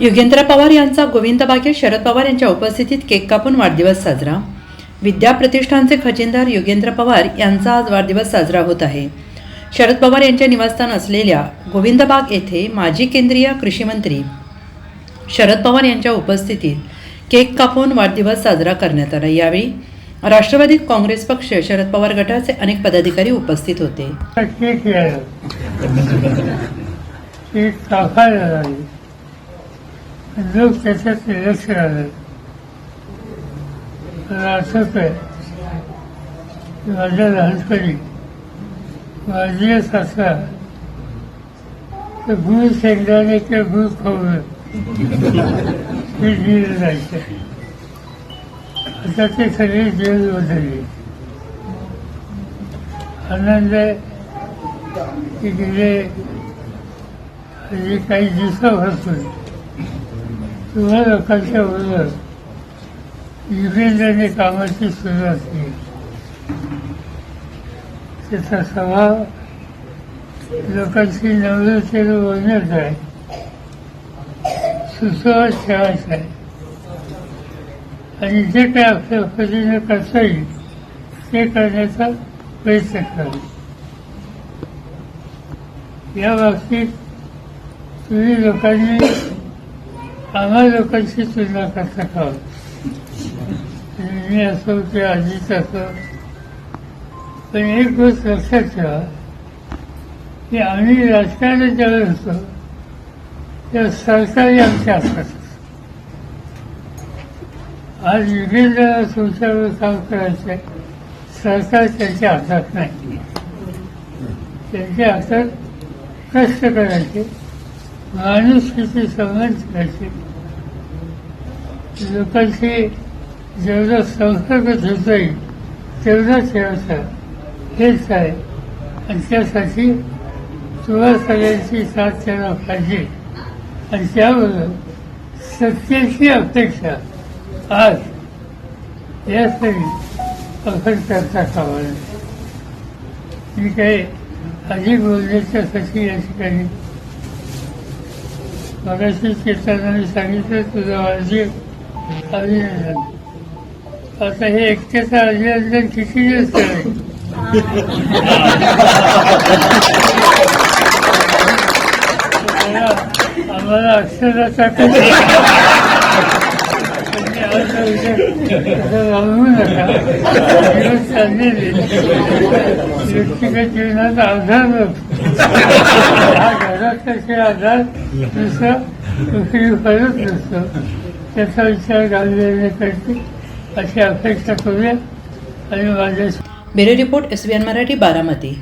योगेंद्र पवार यांचा गोविंद बागे शरद पवार यांच्या उपस्थितीत केक कापून वाढदिवस साजरा. विद्या प्रतिष्ठानचे खजिनदार योगेंद्र पवार यांचा आज वाढदिवस साजरा होत आहे. शरद पवार यांचे निवासस्थान असलेल्या गोविंदबाग येथे माजी केंद्रीय कृषीमंत्री शरद पवार यांच्या उपस्थितीत केक कापून वाढदिवस साजरा करण्यात आला. यावेळी राष्ट्रवादी काँग्रेस पक्ष शरद पवार गटाचे अनेक पदाधिकारी उपस्थित होते केक यायला केक टाकायला लागले लोक त्याच्यात लक्ष आलं मला आठवत आहे माझ्या लहानपणी माझी सासरा तर गुळ शेंगदाणे किंवा गुळ खाऊन हे दिलं जायचं आता ते सगळे जीवन बदलले आनंद आहे की गेले जे काही दिवसापासून तुम्हा लोकांच्या बरोबर युगेंद्राने कामाची सुरुवात केली? त्याचा स्वभाव लोकांची नवरतेनं बोलण्यात आहे. सुसंवाद ठेवायचा आहे. आणि जे काय आपल्या पद्धतीने करता येईल ते करण्याचा प्रयत्न करावा या बाबतीत तुम्ही लोकांनी आम्हा लोकांची तुलना करता खावं मी असो ते आजीच असो. पण एक गोष्ट लक्षात ठेवा की आम्ही राजकारणात ज्यावेळेस असतो तेव्हा सरकारी आमच्या हातात आज विविध तुमच्यावर काम करायचं आहे सरकार त्यांच्या हातात नाही. त्यांच्या हातात कष्ट करायचे. माणुसकीची संबंध करायचे लोकांशी जेवढा संसर्ग ठेवता येईल तेवढा ठेवायचा हेच आहे. आणि त्यासाठी तुला सगळ्यांची साथ त्यांना पाहिजे. आणि त्याबरोबर सत्तेची अपेक्षा आज यासाठी आपण चर्चा कामाला मी काही अधिक बोलण्याच्यासाठी या ठिकाणी मगाशी कीर्तनाने सांगितलं तुझं माझे अभिनंदन आता हे एकट्याचं अभिनंदन किती दिवस करायचं आम्हाला अक्षराचा राहू नका. दिवस चाललेले. व्यक्तिगत जीवनाचा आधार नव्हतो. हा घरात आधार दुसरं दुसरी नसतो त्याचा विचार करते अशी अपेक्षा करूया आणि माझ्या bureau report S Marathi Baramati.